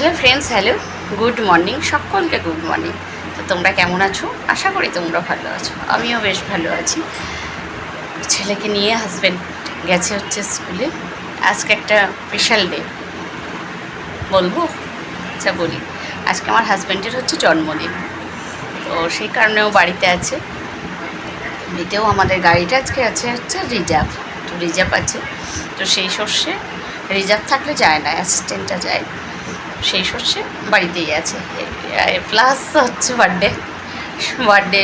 Hello friends, hello, good morning, সকলকে good morning. তো তোমরা কেমন আছো? আশা করি তোমরা ভালো আছো, আমিও বেশ ভালো আছি। ছেলেকে নিয়ে হাজব্যান্ড গেছে হচ্ছে স্কুলে। আজকে একটা স্পেশাল ডে বলব? আচ্ছা বলি। আজকে আমার হাজব্যান্ডের হচ্ছে জন্মদিন। তো সেই কারণেও বাড়িতে আছে। এমনিতেও আমাদের গাড়িটা আজকে আছে হচ্ছে রিজার্ভ। তো রিজার্ভ আছে। তো সেই সর্ষে রিজার্ভ থাকলে যায় না অ্যাসিস্ট্যান্টটা যায়। সেই সর্ষে বাড়িতেই আছে। প্লাস হচ্ছে বার্থডে বার্থডে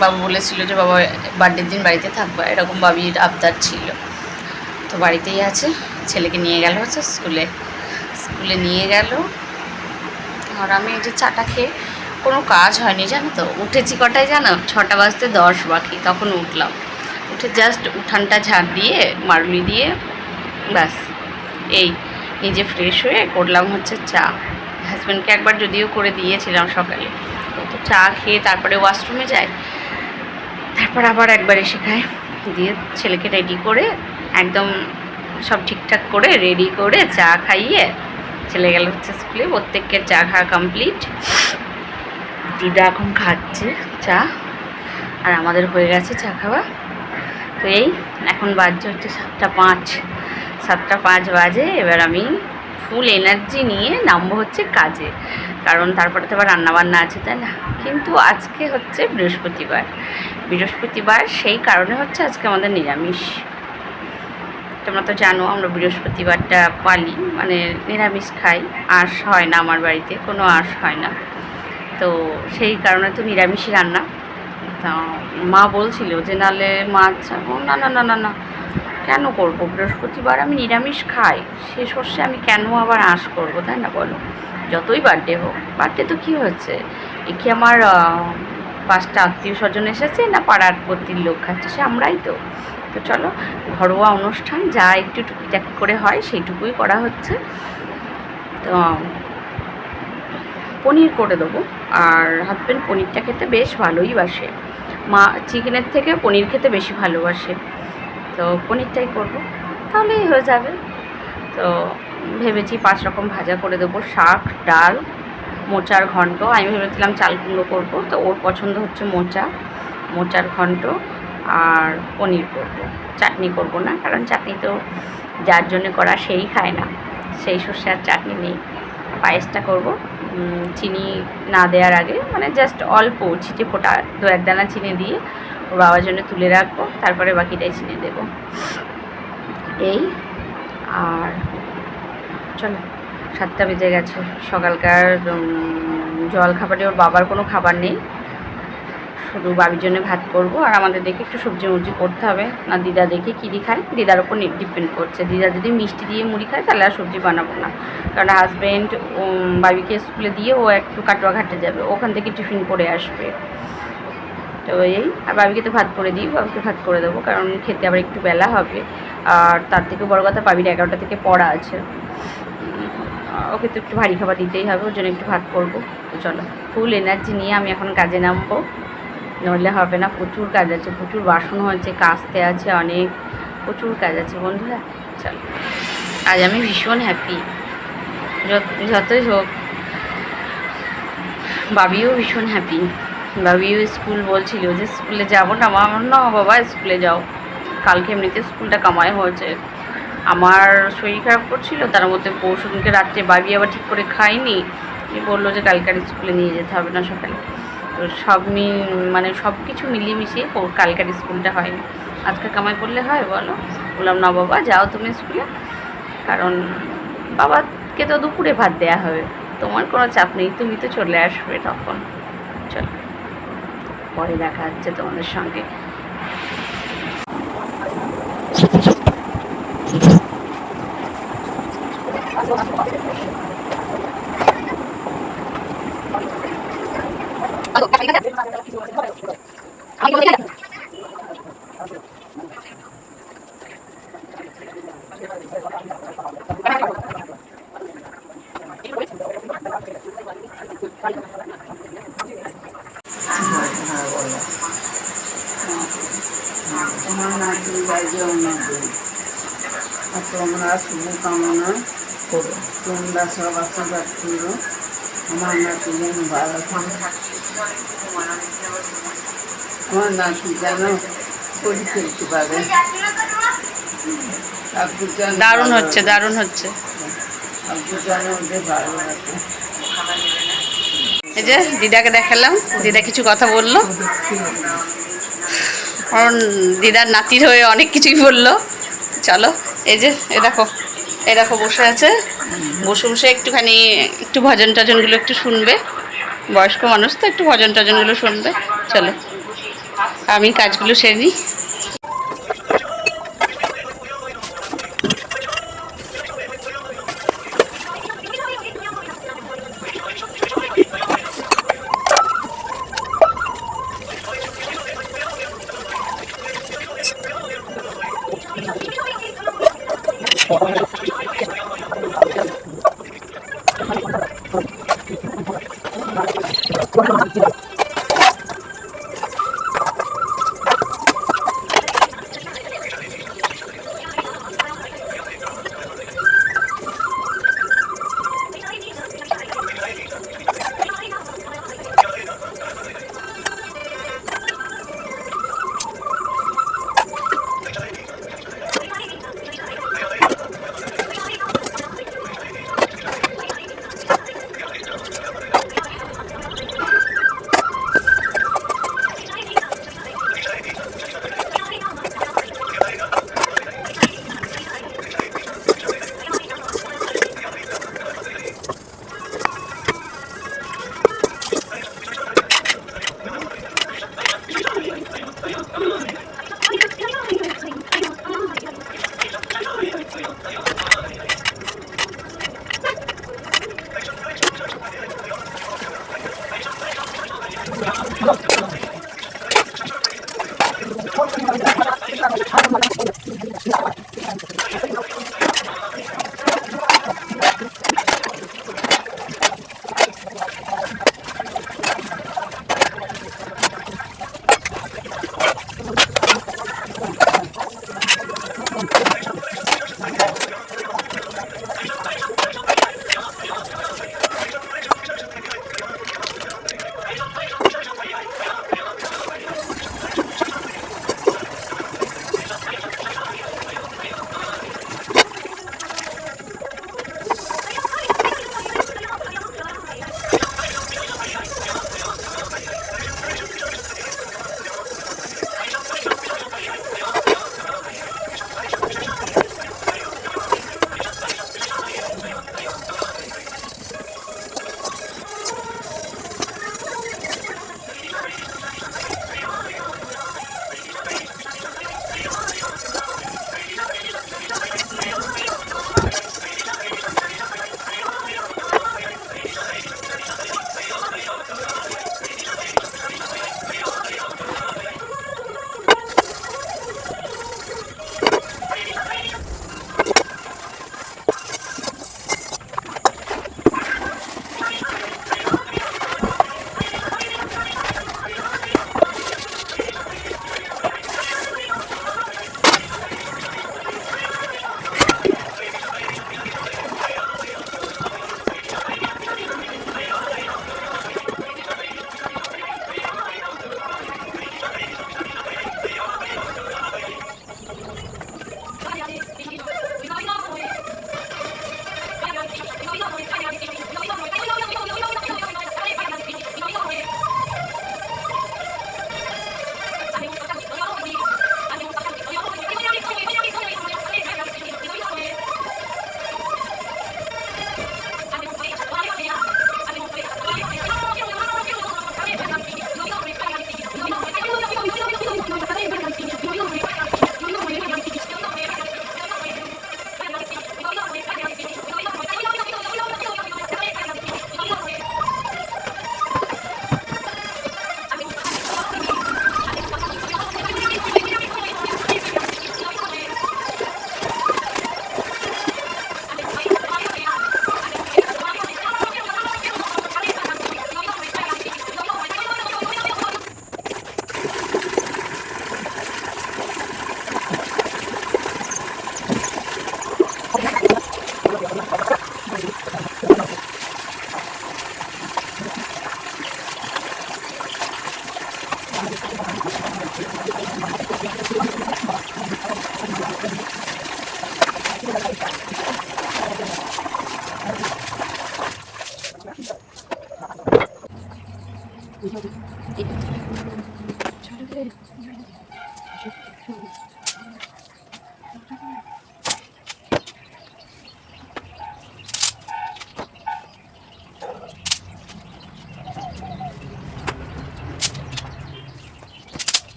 বাবু বলেছিল যে, বাবা বার্থডের দিন বাড়িতে থাকব। এরকম বাবির আবদার ছিল। তো বাড়িতেই আছে। ছেলেকে নিয়ে গেল হচ্ছে স্কুলে। স্কুলে নিয়ে গেল। আর আমি এই যে চাটা খেয়ে কোনো কাজ হয়নি, জানো তো? উঠেছি কটায় জানো? ছটা বাজতে দশ বাকি, তখন উঠলাম। উঠে জাস্ট উঠানটা ঝাড় দিয়ে, মারুলি দিয়ে, ব্যাস, এই। নিজে ফ্রেশ হয়ে করলাম হচ্ছে চা। হাজব্যান্ডকে একবার যদিও করে দিয়েছিলাম সকালে। তো চা খেয়ে তারপরে ওয়াশরুমে যায়। তারপর আবার একবার এসে খায়। দিয়ে ছেলেকে রেডি করে একদম সব ঠিকঠাক করে রেডি করে চা খাইয়ে ছেলে গেল হচ্ছে স্কুলে প্রত্যেকের চা খাওয়া কমপ্লিট দিদা এখন খাচ্ছে চা। আর আমাদের হয়ে গেছে চা খাওয়া। তো এই, এখন বাজছে হচ্ছে সাতটা পাঁচ। সাতটা পাঁচ বাজে, এবার আমি ফুল এনার্জি নিয়ে নামবো হচ্ছে কাজে। কারণ তারপরে তো আবার রান্নাবান্না আছে, তাই না? কিন্তু আজকে হচ্ছে বৃহস্পতিবার। বৃহস্পতিবার সেই কারণে হচ্ছে আজকে আমাদের নিরামিষ। তোমরা তো জানো আমরা বৃহস্পতিবারটা পালি মানে নিরামিষ খাই। আঁশ হয় না আমার বাড়িতে, কোনো আঁশ হয় না। তো সেই কারণে তো নিরামিষই রান্না। তা মা বলছিল যে, নালে মাছ না না না না না। কেন করব? বৃহস্পতিবার আমি নিরামিষ খাই। সে সর্ষে আমি কেন আবার আঁশ করব, তাই না বলো? যতই বার্থডে হোক। বার্থডে তো কী হয়েছে? এ কি আমার পাঁচটা আত্মীয় স্বজন এসেছে না পাড়ার প্রতির লোক খাচ্ছে? সে আমরাই তো। তো চলো, ঘরোয়া অনুষ্ঠান যা একটু টুকিটাকি করে হয় সেইটুকুই করা হচ্ছে। তো, পনির করে দেবো। আর হাজব্যান্ড পনিরটা খেতে বেশ ভালোই বাসে। মা চিকেনের থেকে পনির খেতে বেশি ভালোবাসে। তো পনিরটাই করব। তাহলেই হয়ে যাবে। তো ভেবেছি পাঁচ রকম ভাজা করে দেবো। শাক, ডাল, মোচার ঘন্ট। আমি ভেবেছিলাম চাল কুমড়ো করব, তো ওর পছন্দ হচ্ছে মোচা, মোচার ঘন্ট আর পনির করব। চাটনি করব না, কারণ চাটনি তো যার জন্য করা সেই খায় না। সেই সর্ষে আর চাটনি নেই। পায়েসটা করব। চিনি না দেওয়ার আগে মানে জাস্ট অল্প, ছিটে ফোটা দু এক দানা চিনি দিয়ে বাবার জন্য তুলে রাখব, তারপরে বাকিটাই চিনি দেবো। এই, আর চলো, সাতটা বেজে গেছে। সকালকার জল খাবারে ওর বাবার কোনো খাবার নেই। শুধু বাবির জন্য ভাত করব, আর আমাদের দেখে একটু সবজি মুরজি করতে হবে। না, দিদা দেখে কী দিয়ে খায়? দিদার ওপর ডিপেন্ড করছে। দিদা যদি মিষ্টি দিয়ে মুড়ি খায়, তাহলে আর সবজি বানাবো না। কারণ হাজব্যান্ড বাবিকে স্কুলে দিয়ে ও একটু কাটোয়া ঘাটে যাবে। ওখান থেকে টিফিন করে আসবে। তো এই আর বাবিকে তো ভাত করে দিই বাবিকে ভাত করে দেবো, কারণ খেতে আবার একটু বেলা হবে। আর তার থেকে বড় কথা বাবির এগারোটা থেকে পড়া আছে। ওকে তো একটু ভারী খাবার দিতেই হবে, ওর জন্য একটু ভাত করব। তো চলো, ফুল এনার্জি নিয়ে আমি এখন কাজে নামবো। নইলে হবে না, প্রচুর কাজ আছে, প্রচুর বাসন হয়েছে কাস্তে আছে অনেক, প্রচুর কাজ আছে বন্ধুরা। চলো, আজ আমি ভীষণ হ্যাপি যতই হোক, বাবিও ভীষণ হ্যাপি বাবিও স্কুল বলছিল যে স্কুলে যাব না। আমার না বাবা, স্কুলে যাও। কালকে এমনিতে স্কুলটা কামাই হয়েছে। আমার শরীর খারাপ করছিল, তার মধ্যে পরশুদিনকে রাত্রে বাবি আবার ঠিক করে খাইনি এ বলল যে কালকে আর স্কুলে নিয়ে যেতে হবে না সকালে। তো সব মানে সব কিছু মিলিয়ে মিশিয়ে কালকের স্কুলটা হয়নি। আজকে কামাই করলে হয় বলো? বললাম, না বাবা, যাও তুমি স্কুলে। কারণ বাবাকে তো দুপুরে ভাত দেওয়া হবে। তোমার কোনো চাপ নেই, তুমি তো চলে আসবে তখন। চলো। পরে দেখা হচ্ছে তোমাদের সঙ্গে তোমার নাতি বাড়ি উন্নতি আর তোমরা শুভকামনা করো। তোমরা সব আশীর্বাদ করো আমার নাতি যেন ভালো আমার নাতি যেন পরি। খেলতে পারে দারুণ হচ্ছে দারুণ হচ্ছে। এই যে দিদাকে দেখালাম। দিদা কিছু কথা বলল। কারণ দিদার নাতির হয়ে অনেক কিছুই বলল। চলো, এই যে এ দেখো এ দেখো বসে আছে। বসে বসে একটুখানি, একটু ভজন টজনগুলো একটু শুনবে। বয়স্ক মানুষ তো একটু ভজন টজনগুলো শুনবে। চলো, আমি কাজগুলো সেরে নিই। ちょっとそうです。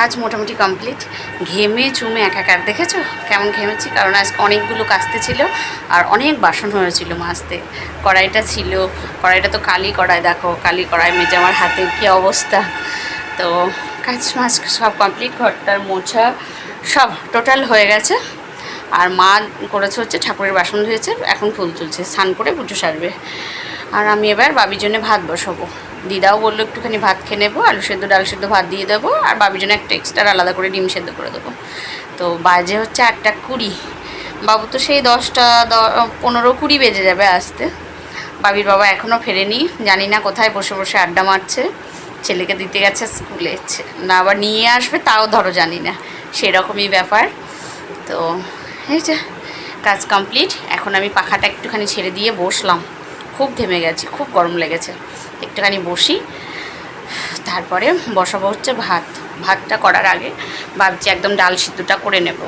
কাজ মোটামুটি কমপ্লিট ঘেমে, চুমে, একাকার, দেখেছ? কেমন ঘেমেছি? কারণ আজকে অনেকগুলো কাস্তে ছিল আর অনেক বাসন হয়েছিল মাছতে কড়াইটা ছিল, কড়াইটা তো কালি কড়াই, দেখো, কালি কড়াই মেজে আমার হাতের কী অবস্থা? তো কাজ মাছ সব কমপ্লিট ঘরটার মোছা সব টোটাল হয়ে গেছে। আর মা করেছে হচ্ছে ঠাকুরের বাসন ধুয়েছে, এখন ফুল তুলছে, স্নান করে পুজো সারবে। আর আমি এবার বাবির জন্য ভাত বসাবো। দিদাও বলল, একটুখানি ভাত খেয়ে নেব, আলু সেদ্ধ, ডাল সেদ্ধ ভাত দিয়ে দেবো, আর বাবির জন্য একটা এক্সট্রা আলাদা করে ডিম সেদ্ধ করে দেবো। তো বাজে হচ্ছে আটটা কুড়ি। বাবু তো সেই দশটা দ- পনেরো কুড়ি বেজে যাবে আসতে। বাবির বাবা এখনও ফেরেনি, জানি না কোথায় বসে বসে আড্ডা মারছে। ছেলেকে দিতে গেছে স্কুলে না আবার নিয়ে আসবে, তাও ধরো জানি না, সেরকমই ব্যাপার। তো এই যে, কাজ কমপ্লিট এখন আমি পাখাটা একটুখানি ছেড়ে দিয়ে বসলাম। খুব ঘেমে গেছি, খুব গরম লেগেছে। একটুখানি বসি। তারপরে বসাবো হচ্ছে ভাত। ভাতটা করার আগে ভাবছি একদম ডাল সিদ্ধটা করে নেব।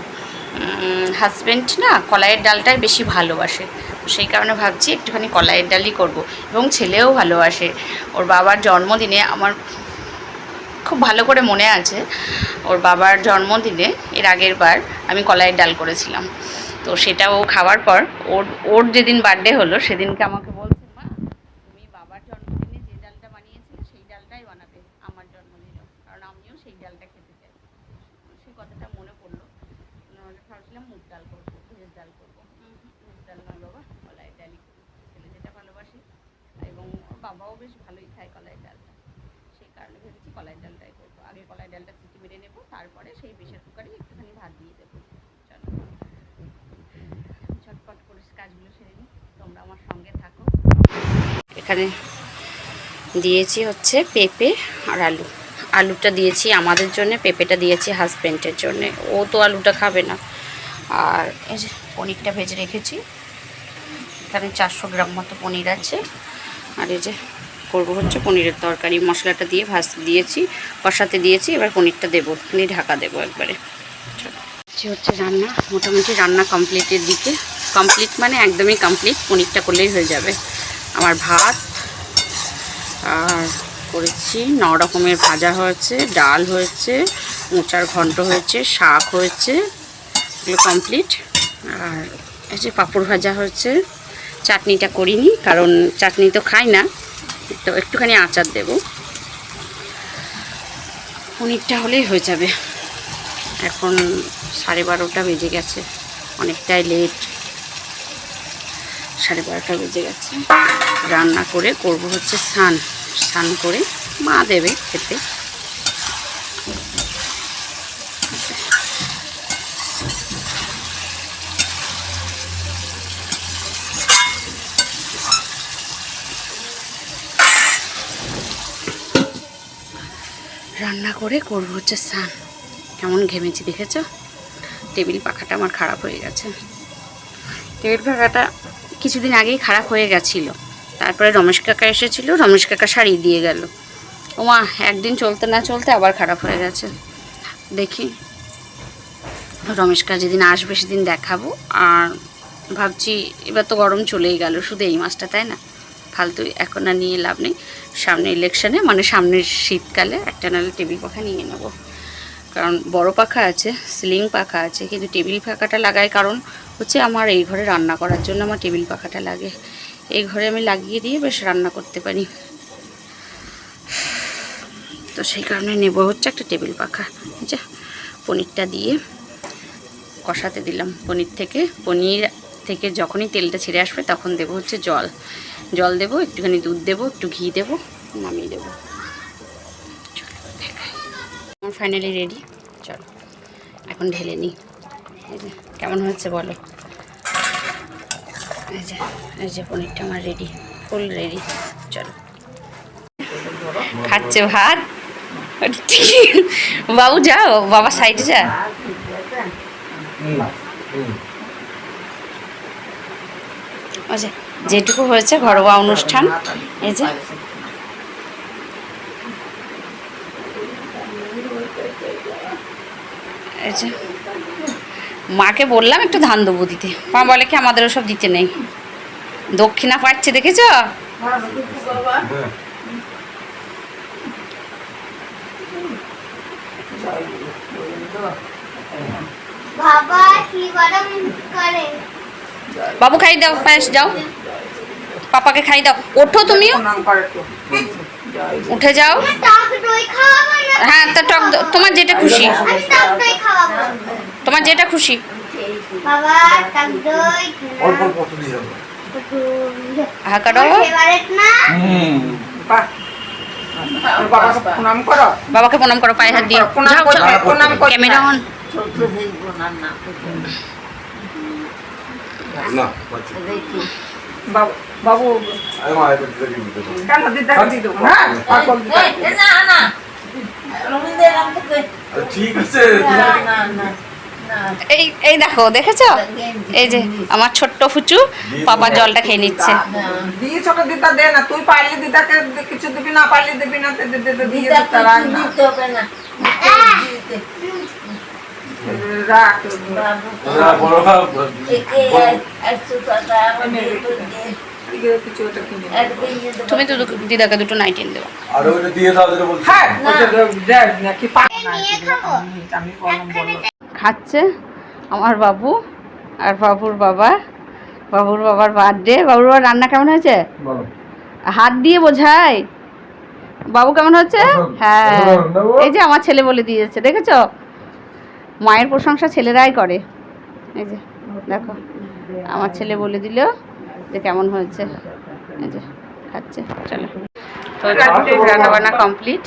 হাজব্যান্ড না কলাইয়ের ডালটাই বেশি ভালোবাসে। সেই কারণে ভাবছি একটুখানি কলাইয়ের ডালই করব এবং ছেলেও ভালোবাসে। ওর বাবার জন্মদিনে আমার খুব ভালো করে মনে আছে, ওর বাবার জন্মদিনে এর আগের বার আমি কলাইয়ের ডাল করেছিলাম। তো সেটা ও খাওয়ার পর ওর ওর যেদিন বার্থডে হলো সেদিনকে আমাকে বলছে মা তুমি বাবার জন্মদিনে যে ডালটা বানিয়েছিলে সেই ডালটাই বানাবে আমার জন্মদিনেও কারণ আমিও সেই ডালটা খেতে চাই সেই কথাটা মনে পড়ল নাহলে ভাবছিলাম মুগ ডাল করব ভেজের ডাল করব হুম, হুম, মুগ ডাল নয় বাবা কলাইয়ের ডালই করব ছেলে যেটা ভালোবাসি এবং ওর বাবাও বেশ ভালোই খায় কলাইয়ের ডালটা সেই কারণে ভেবেছি কলাই ডালটাই করব আগে কলাই ডালটা সিটি মেরে নেব তারপরে সেই প্রেশার কুকারে একটুখানি ভাত দিয়ে দেবো চলো ঝটপট করে কাজগুলো সেরে নিই তোমরা আমার সঙ্গে থাকো এখানে দিয়েছি হচ্ছে পেঁপে আর আলু। আলুটা দিয়েছি আমাদের জন্য, পেঁপেটা দিয়েছি হাজব্যান্ডের জন্য। ও তো আলুটা খাবে না। আর এই যে পনিরটা ভেজে রেখেছি। এখানে চারশো গ্রাম মতো পনির আছে। আর এই যে করব হচ্ছে পনিরের তরকারি। মশলাটা দিয়ে ভাজ, দিয়েছি, কষাতে দিয়েছি। এবার পনিরটা দেবো। দিয়ে ঢাকা দেবো একবারে। যে হচ্ছে রান্না। মোটামুটি রান্না কমপ্লিটের দিকে। কমপ্লিট মানে একদমই কমপ্লিট পনিরটা করলেই হয়ে যাবে। আমার ভাত আর করেছি ন রকমের ভাজা হয়েছে, ডাল হয়েছে, মোচার ঘন্ট হয়েছে, শাক হয়েছে, এগুলো কমপ্লিট আর এই যে পাঁপড় ভাজা হয়েছে, চাটনিটা করিনি, কারণ চাটনি তো খাই না, তো একটুখানি আচার দেব। পনিরটা হলেই হয়ে যাবে। এখন সাড়ে বারোটা বেজে গেছে, অনেকটাই লেট সাড়ে বারোটা বেজে গেছে। রান্না করে করব হচ্ছে স্নান। স্নান করে মা দেবে খেতে। রান্না করে করব হচ্ছে স্নান। কেমন ঘেমেছি দেখেছ? টেবিল পাখাটা আমার খারাপ হয়ে গেছে। টেবিল পাখাটা কিছুদিন আগেই খারাপ হয়ে গেছিল। তারপরে রমেশ কাকা এসেছিল, রমেশ কাকা শাড়ি দিয়ে গেল। ওমা, একদিন চলতে না চলতে আবার খারাপ হয়ে গেছে। দেখি। রমেশ কাকা যেদিন আসবে সেদিন দেখাবো। আর ভাবছি এবার তো গরম চলেই গেল, শুধু এই মাসটা, তাই না? ফালতু, এখন আর নিয়ে লাভ নেই। সামনে ইলেকশনে মানে সামনের শীতকালে একটা নাহলে টেবিল পাখা নিয়ে নেব। কারণ বড় পাখা আছে সিলিং পাখা আছে, কিন্তু টেবিল পাখাটা লাগাই কারণ হচ্ছে আমার এই ঘরে রান্না করার জন্য আমার টেবিল পাখাটা লাগে। এই ঘরে আমি লাগিয়ে দিয়ে বেশ রান্না করতে পারি। তো সেই কারণে নেব হচ্ছে একটা টেবিল পাখা। বুঝছে পনিরটা দিয়ে কষাতে দিলাম। পনির থেকে পনির থেকে যখনই তেলটা ছেড়ে আসবে তখন দেবো হচ্ছে জল। জল দেবো, একটুখানি দুধ দেবো, একটু ঘি দেবো, নামিয়ে দেবো। আমার ফাইনালি রেডি চলো, এখন ঢেলে নিই। কেমন হচ্ছে বলো? এই যে এই যে পনিরটা আমার রেডি ফুল রেডি চলো। খাচ্ছে ভাত? বাবু যাও, বাবা সাইডে যা, যেটুকু হয়েছে ঘরোয়া অনুষ্ঠান। এই যে যে মাকে বললাম একটু ধান দেবো দিতে। মা বলে কি আমাদের ওসব দিতে নেই। দক্ষিণা পাচ্ছে দেখেছ? বাবা কি গরম করে। বাবু খাই দাও পায়েস যাও পাপাকে খাই দাও। ওঠো তুমিও। উঠে যাও। হ্যাঁ তা টক তোমার যেটা খুশি। তোমার যেটা খুশি। বাবাকে প্রণাম করো। পায়ে হাত দিয়ে। Camera on. বাবু- বাবু এই এই দেখো দেখেছ? এই যে আমার ছোট্ট ফুচু পাপা জলটা খেয়ে নিচ্ছে। দিয়ে ছোট দিদা দে না তুই পারলি দিদাকে কিছু দিবি না পারলি দিবি না দিয়ে দিতে রাখ রাখ তুমি তো দিদাকে দুটো নাইটিন দেবো। আর দিয়ে দাও যেটা বলছি। হ্যাঁ নাকি আমি খাচ্ছে আমার বাবু আর বাবুর বাবা। বাবুর বাবার বার্থডে বাবুর বাবার রান্না কেমন হয়েছে? বলো। হাত দিয়ে বোঝাই। বাবু কেমন হচ্ছে? হ্যাঁ। এই যে আমার ছেলে বলে দিয়েছে দেখেছ? মায়ের প্রশংসা ছেলেরাই করে। এই যে দেখো। আমার ছেলে বলে দিল যে কেমন হয়েছে। এই যে খাচ্ছে চলো। তো রান্না বান্না কমপ্লিট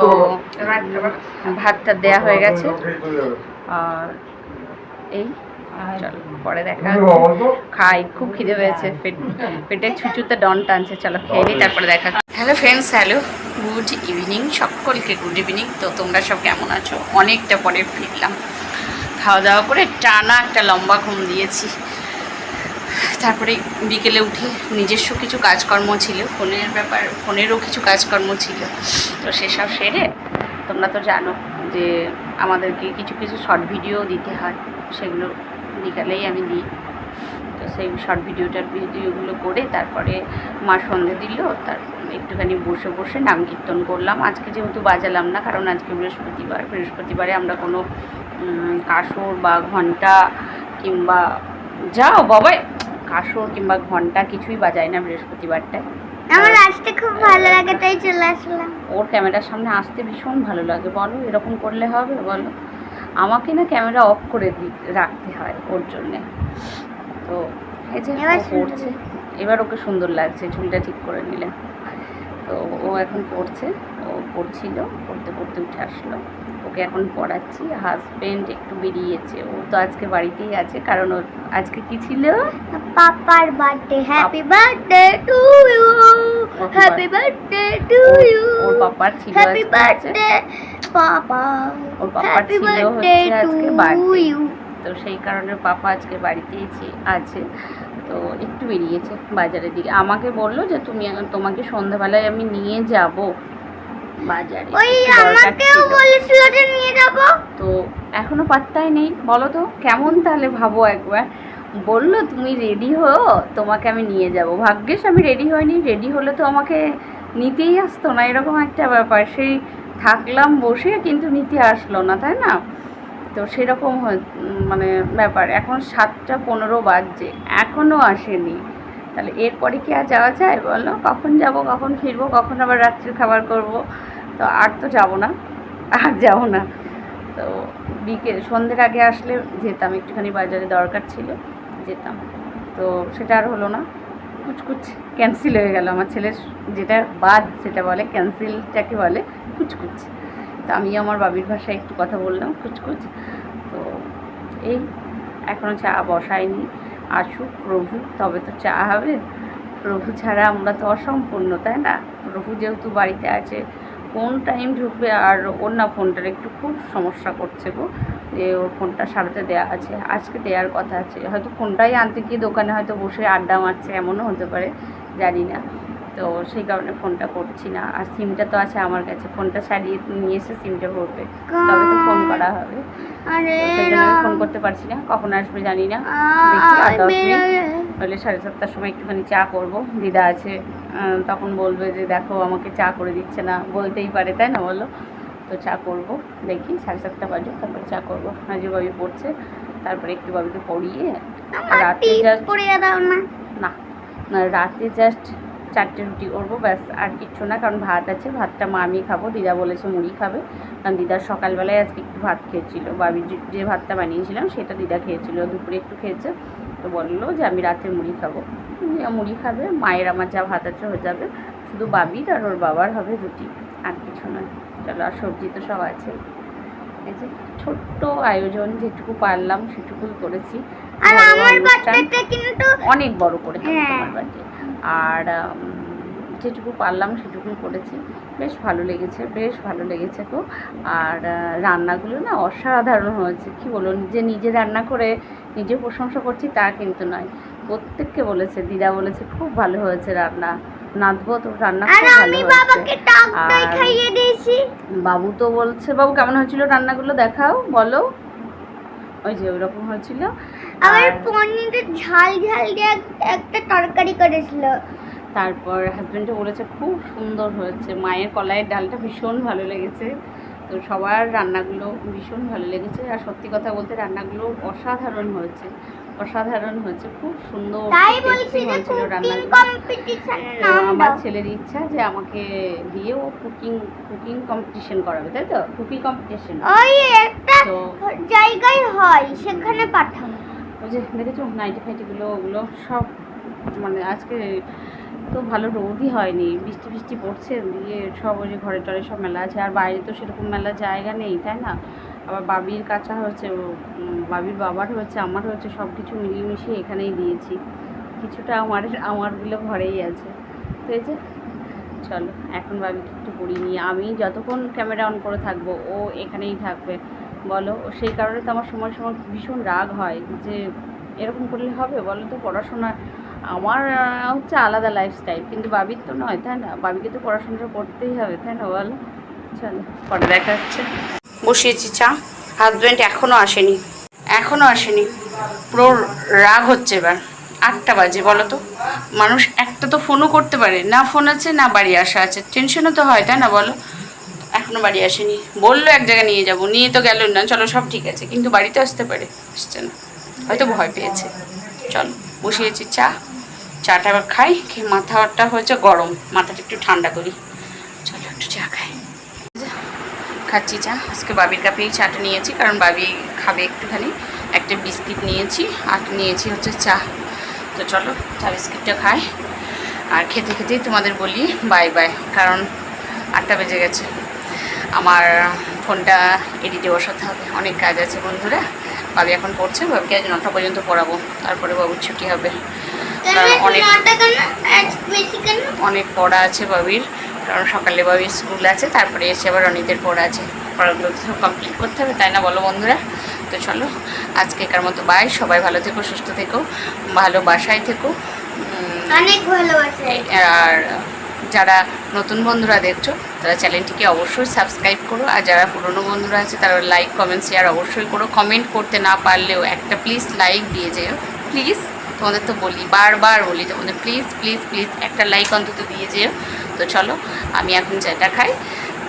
তো ভাতটা দেয়া হয়ে গেছে। আর এই চলো পরে দেখা খাই খুব খিদে পেয়েছে। পেট- পেটে ছুচুতে ডন টানছে। চলো খেয়ে নিই তারপরে দেখা। Hello friends hello. Good evening সকলকে গুড ইভিনিং তো তোমরা সব কেমন আছো? অনেকটা পরে ফিরলাম। খাওয়া দাওয়া করে টানা একটা লম্বা ঘুম দিয়েছি। তারপরে বিকেলে উঠে নিজস্ব কিছু কাজকর্ম ছিল, ফোনের ব্যাপার, ফোনেরও কিছু কাজকর্ম ছিল। তো সেসব সেরে তোমরা তো জানো যে আমাদেরকে কিছু কিছু শর্ট ভিডিও দিতে হয়, সেগুলো বিকালেই আমি দিই। তো সেই শর্ট ভিডিওটার ভিডিওগুলো করে তারপরে মা সন্ধে দিল, তার একটুখানি বসে বসে নাম কীর্তন করলাম। আজকে যেহেতু বাজালাম না, কারণ আজকে বৃহস্পতিবার, বৃহস্পতিবারে আমরা কোনো কাসর বা ঘণ্টা কিংবা যাও বাবা কাসর কিংবা ঘণ্টা কিছুই বাজায় না বৃহস্পতিবারটায়। আমার আসতে খুব ভালো লাগে তাই চলে আসলাম। ওর ক্যামেরার সামনে আসতে ভীষণ ভালো লাগে বলো। এরকম করলে হবে বলো। আমাকে না ক্যামেরা অফ করে দি রাখতে হয় ওর জন্যে। তো এই যে এবার ওকে সুন্দর লাগছে চুলটা ঠিক করে নিলে। তো ও এখন পড়ছে ও পড়ছিল পড়তে পড়তে উঠে আসলো। ওকে এখন পড়াচ্ছি। হাজবেন্ড একটু বেরিয়েছে। ও তো আজকে বাড়িতেই আছে কারণ ওর আজকে কি ছিল? পাপার birthday happy birthday to you happy birthday to you ওর পাপার ছিল হ্যাপি বার্থডে পাপা ওর পাপার ছিল হচ্ছে আজকে বার্থডে ইউ তো সেই কারণে পাপা আজকে বাড়িতেই আছে। তো একটু বেরিয়েছে বাজারের দিকে। আমাকে বলল যে তুমি তোমাকে সন্ধ্যাবেলায় আমি নিয়ে যাব। বাজারে। ওই আমাকেও বলেছিল যে নিয়ে যাব। তো এখনও পাত্তাই নেই। বলো তো কেমন তাহলে ভাবো একবার? বলল তুমি রেডি হও তোমাকে আমি নিয়ে যাব। ভাগ্যিস আমি রেডি হইনি। রেডি হলে তো আমাকে নিতেই আসতো না এরকম একটা ব্যাপার। সেই থাকলাম বসে কিন্তু নিতে আসলো না তাই না? তো সেরকম মানে ব্যাপার। এখন সাতটা পনেরো বাজছে এখনও আসেনি। তাহলে এরপরে কি আর যাওয়া যায় বলো? কখন যাব, কখন ফিরবো, কখন আবার রাত্রির খাবার করব? তো আর তো যাব না, আর যাব না। তো বিকেল, সন্ধ্যের আগে আসলে যেতাম, একটুখানি বাজারে দরকার ছিল, যেতাম। তো সেটা আর হলো না, কুচকুচ ক্যান্সেল হয়ে গেল। আমার ছেলের যেটা বাদ সেটা বলে ক্যান্সেলটাকে বলে, কুচকুচ। তো আমি আমার বাবির ভাষায় একটু কথা বললাম, কুচকুচ। তো এই এখনও চা বসায়নি। আসুক প্রভু, তবে তো চা হবে। প্রভু ছাড়া আমরা তো অসম্পূর্ণ, তাই না? প্রভু যেহেতু বাড়িতে আছে, কোন টাইম ঢুকবে? আর ওর না ফোনটার একটু খুব সমস্যা করছে গো, যে ওর ফোনটা সারাতে দেওয়া আছে। আজকে দেওয়ার কথা আছে। হয়তো ফোনটাই আনতে গিয়ে দোকানে হয়তো বসে আড্ডা মারছে, এমনও হতে পারে, জানি না। তো সেই কারণে ফোনটা করছি না। আর সিমটা তো আছে আমার কাছে। ফোনটা সারিয়ে নিয়ে এসে সিমটা ভরবে। তবে তো ফোন করা হবে। ফোন করতে পারছি না। কখন আসবে জানি না। দেখি আর দশ মিনিট। হলে সাড়ে সাতটার সময় একটুখানি চা করব। দিদা আছে। তখন বলবে যে দেখো আমাকে চা করে দিচ্ছে না। বলতেই পারে তাই না বলো? তো চা করব। দেখি সাড়ে সাতটা বাজে তারপর চা করব। হাজি বাবি পড়ছে। তারপরে একটু বাবিকে পড়িয়ে রাতে জাস্ট না না রাতে জাস্ট চারটে রুটি করব ব্যাস আর কিচ্ছু না কারণ ভাত আছে ভাতটা মা আমি খাব দিদা বলেছে মুড়ি খাবে কারণ দিদার সকালবেলায় আজকে একটু ভাত খেয়েছিল বাবি যে- ভাতটা বানিয়েছিলাম সেটা দিদা খেয়েছিল দুপুরে একটু খেয়েছে তো বলল যে আমি রাতে মুড়ি খাব মুড়ি খাবে মায়ের আমার যা ভাত আছে হয়ে যাবে শুধু বাবির আর ওর বাবার হবে রুটি আর কিছু নয় চলো আর সবজি তো সব আছে এই যে ছোট্ট আয়োজন যেটুকু পারলাম সেটুকুই করেছি। অনেক বড় করে হ্যাঁ। আর যেটুকু পারলাম সেটুকুই করেছি। বেশ ভালো লেগেছে বেশ ভালো লেগেছে গো। আর রান্নাগুলো না অসাধারণ হয়েছে। কি বলুন যে নিজে রান্না করে নিজে প্রশংসা করছি তা কিন্তু নয়। প্রত্যেককে বলেছে দিদা বলেছে খুব ভালো হয়েছে রান্না। নাচবো তো রান্না খুব ভালো হয়েছে। আর- বাবু তো বলছে বাবু কেমন হয়েছিল রান্নাগুলো দেখাও বলো। ওই যে ওইরকম হয়েছিল। আবার আর- পনিরের ঝাল ঝাল দিয়ে একটা তরকারি করেছিল। তারপর হাজব্যান্ডে বলেছে খুব সুন্দর হয়েছে। মায়ের কলাইয়ের ডালটা ভীষণ ভালো লেগেছে। তো সবার রান্নাগুলো ভীষণ ভালো লেগেছে। আর সত্যি কথা বলতে রান্নাগুলো অসাধারণ হয়েছে। অসাধারণ হয়েছে। খুব সুন্দর হয়েছিল আমার ছেলের ইচ্ছা যে আমাকে দিয়ে ও কুকিং কুকিং কম্পিটিশন করাবে তাই তো? কুকিং কম্পিটিশন ওই একটা জায়গায় হয় সেখানে পাঠাবো ওই যে দেখেছ, নাইটি ফাইটিগুলো, ওগুলো সব মানে আজকে তো ভালো রোদই হয়নি, বৃষ্টি বৃষ্টি পড়ছে, দিয়ে সব ওই যে ঘরে টরে সব মেলা আছে, আর বাইরে তো সেরকম মেলার জায়গা নেই, তাই না? আবার বাবির কাঁচা হয়েছে বাবির বাবার হয়েছে, আমার হয়েছে সব কিছু মিলিয়ে মিশিয়ে এখানেই দিয়েছি। কিছুটা আমার আমারগুলো ঘরেই আছে। তো এই যে, চলো, এখন বাবিকে একটু পড়িয়ে নিয়ে আমি যতক্ষণ ক্যামেরা অন করে থাকব, ও এখানেই থাকবে। বলো, সেই কারণে তো আমার সময় সময় ভীষণ রাগ হয় যে এরকম করলে হবে বলো তো পড়াশোনা। আমার হচ্ছে আলাদা লাইফস্টাইল কিন্তু বাবির তো নয়, তাই না? বাবিকে তো পড়াশোনাটা করতেই হবে, তাই না বলো? চলো, পরে দেখা যাচ্ছে বসিয়েছি চা। হাজব্যান্ড এখনও আসেনি এখনও আসেনি। পুরো রাগ হচ্ছে এবার। আটটা বাজে বলো তো। মানুষ একটা তো ফোনও করতে পারে, না ফোন আছে, না বাড়ি আসা আছে। টেনশনও তো হয়, তাই না বলো? এখনও বাড়ি আসেনি। বলল এক জায়গায় নিয়ে যাব, নিয়ে তো গেল না। চলো, সব ঠিক আছে। কিন্তু বাড়িতে আসতে পারে, আসছে না। হয়তো ভয় পেয়েছে। চলো, বসিয়েছি চা। চাটা আবার খাই, খেয়ে মাথাটা হয়েছে গরম। মাথাটা একটু ঠান্ডা করি। চলো, একটু চা খাই। খাচ্ছি চা। আজকে বাবির কাপেই চাটা নিয়েছি, কারণ বাবি খাবে একটুখানি। একটা বিস্কিট নিয়েছি, আর নিয়েছি হচ্ছে চা। তো চলো, চা বিস্কিটটা খাই। আর খেতে খেতেই তোমাদের বলি বাই বাই, কারণ আটটা বেজে গেছে। আমার ফোনটা এডিটে বসাতে হবে। অনেক কাজ আছে বন্ধুরা। বাবি এখন পড়ছে বাবিকে আজ নটা পর্যন্ত পড়াবো। তারপরে বাবুর ছুটি হবে। কারণ অনেক অনেক পড়া আছে বাবির। কারণ সকালে বাবির স্কুল আছে তারপরে এসে আবার অনিতের পড়া আছে। পড়াগুলো সব কমপ্লিট করতে হবে তাই না বলো বন্ধুরা? তো চলো আজকে আজকেকার মতো বাই সবাই ভালো থেকো সুস্থ থেকো ভালো বাসায় থেকো। অনেক ভালোবাসে। আর যারা নতুন বন্ধুরা দেখছ তারা চ্যানেলটিকে অবশ্যই সাবস্ক্রাইব করো, আর যারা পুরনো বন্ধুরা আছে তারা লাইক কমেন্ট শেয়ার অবশ্যই করো। কমেন্ট করতে না পারলেও একটা প্লিজ লাইক দিয়ে যেও। প্লিজ তোমাদের তো বলি, বারবার বলি তোমাদের প্লিজ প্লিজ প্লিজ একটা লাইক অন্তত দিয়ে যেও। তো চলো, আমি এখন চাটা খাই।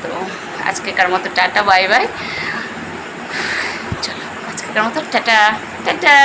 তো আজকেকার মতো টাটা বাই বাই চলো, আজকেকার মতো, টাটা টাটা।